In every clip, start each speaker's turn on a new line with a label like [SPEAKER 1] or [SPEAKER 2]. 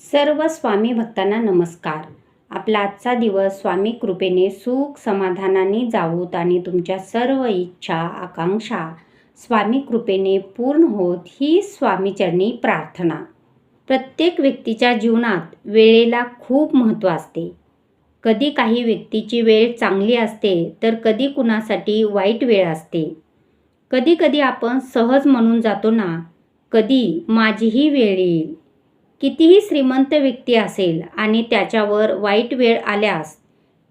[SPEAKER 1] सर्व स्वामी भक्तांना नमस्कार. आपला आजचा दिवस स्वामी कृपेने सुख समाधानाने जावोत आणि तुमच्या सर्व इच्छा आकांक्षा स्वामी कृपेने पूर्ण होत ही स्वामीचरणी प्रार्थना. प्रत्येक व्यक्तीच्या जीवनात वेळेला खूप महत्त्व असते. कधी काही व्यक्तीची वेळ चांगली असते तर कधी कुणासाठी वाईट वेळ असते. कधी कधी आपण सहज म्हणून जातो ना कधी माझीही वेळ येईल. कितीही श्रीमंत व्यक्ती असेल आणि त्याच्यावर वाईट वेळ आल्यास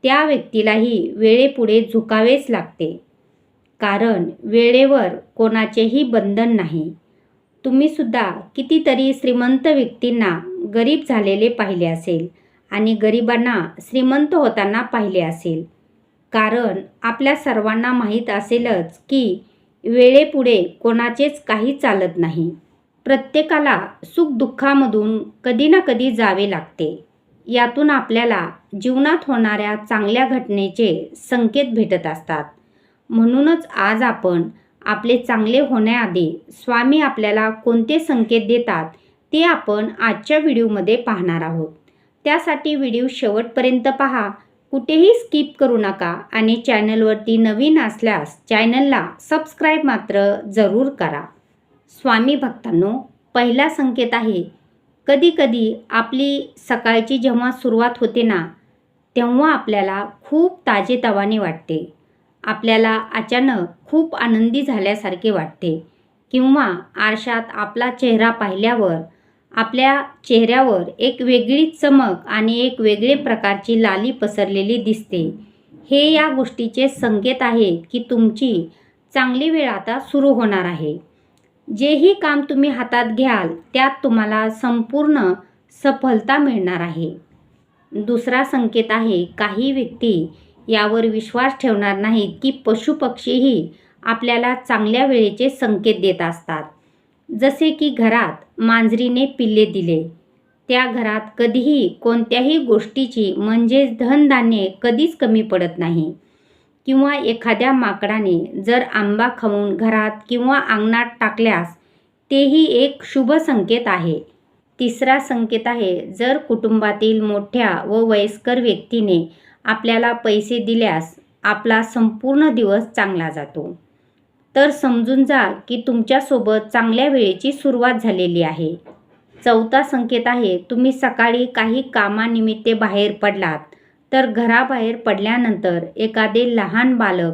[SPEAKER 1] त्या व्यक्तीलाही वेळेपुढे झुकावेच लागते. कारण वेळेवर कोणाचेही बंधन नाही. तुम्हीसुद्धा कितीतरी श्रीमंत व्यक्तींना गरीब झालेले पाहिले असेल आणि गरिबांना श्रीमंत होताना पाहिले असेल. कारण आपल्या सर्वांना माहीत असेलच की वेळेपुढे कोणाचेच काही चालत नाही. प्रत्येकाला सुखदुःखामधून कधी ना कधी जावे लागते. यातून आपल्याला जीवनात होणाऱ्या चांगल्या घटनेचे संकेत भेटत असतात. म्हणूनच आज आपण आपले चांगले होण्याआधी स्वामी आपल्याला कोणते संकेत देतात ते आपण आजच्या व्हिडिओमध्ये पाहणार आहोत. त्यासाठी व्हिडिओ शेवटपर्यंत पहा. कुठेही स्किप करू नका आणि चॅनलवरती नवीन असल्यास चॅनलला सबस्क्राईब मात्र जरूर करा. स्वामी भक्तांनो पहिला संकेत आहे कधीकधी आपली सकाळची जेव्हा सुरुवात होते ना तेव्हा आपल्याला खूप ताजेतवाने वाटते. आपल्याला अचानक खूप आनंदी झाल्यासारखे वाटते. किंवा आरशात आपला चेहरा पाहिल्यावर आपल्या चेहऱ्यावर एक वेगळी चमक आणि एक वेगळे प्रकारची लाली पसरलेली दिसते. हे या गोष्टीचे संकेत आहे की तुमची चांगली वेळ आता सुरू होणार आहे. जेही काम तुम्ही हातात घ्याल त्यात तुम्हाला संपूर्ण सफलता मिळणार आहे. दुसरा संकेत आहे काही व्यक्ती यावर विश्वास ठेवणार नाहीत की पशुपक्षीही आपल्याला चांगल्या वेळेचे संकेत देत असतात. जसे की घरात मांजरीने पिल्ले दिले त्या घरात कधीही कोणत्याही गोष्टीची म्हणजेच धनधान्ये कधीच कमी पडत नाही. किंवा एखाद्या माकडाने जर आंबा खाऊन घरात किंवा अंगणात टाकल्यास तेही एक शुभ संकेत आहे. तिसरा संकेत आहे जर कुटुंबातील मोठ्या व वयस्कर व्यक्तीने आपल्याला पैसे दिल्यास आपला संपूर्ण दिवस चांगला जातो. तर समजून जा की तुमच्यासोबत चांगल्या वेळेची सुरुवात झालेली आहे. चौथा संकेत आहे तुम्ही सकाळी काही कामानिमित्त बाहेर पडलात. तर घराबाहेर पडल्यानंतर एखादे लहान बालक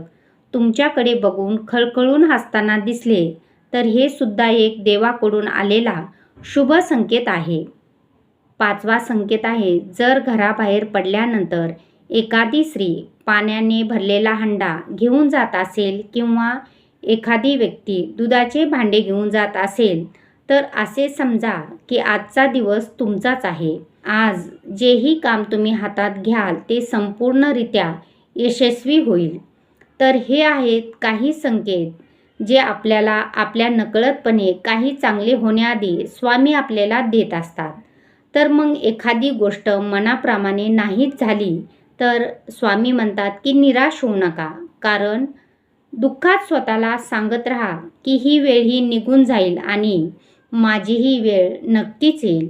[SPEAKER 1] तुमच्याकडे बघून खळखळून हसताना दिसले तर हे सुद्धा एक देवाकडून आलेला शुभ संकेत आहे. पाचवा संकेत आहे जर घराबाहेर पडल्यानंतर एखादी स्त्री पाण्याने भरलेला हंडा घेऊन जात असेल किंवा एखादी व्यक्ती दुधाचे भांडे घेऊन जात असेल तर असे समजा की आजचा दिवस तुमचाच आहे. आज जेही काम तुम्ही हातात घ्याल ते संपूर्णरित्या यशस्वी होईल. तर हे आहेत काही संकेत जे आपल्याला आपल्या नकळतपणे काही चांगले होण्याआधी स्वामी आपल्याला देत असतात. तर मग एखादी गोष्ट मनाप्रमाणे नाहीच झाली तर स्वामी म्हणतात की निराश होऊ नका. कारण दुःखात स्वतःला सांगत राहा की ही वेळ ही निघून जाईल आणि माझीही वेळ नक्कीच येईल.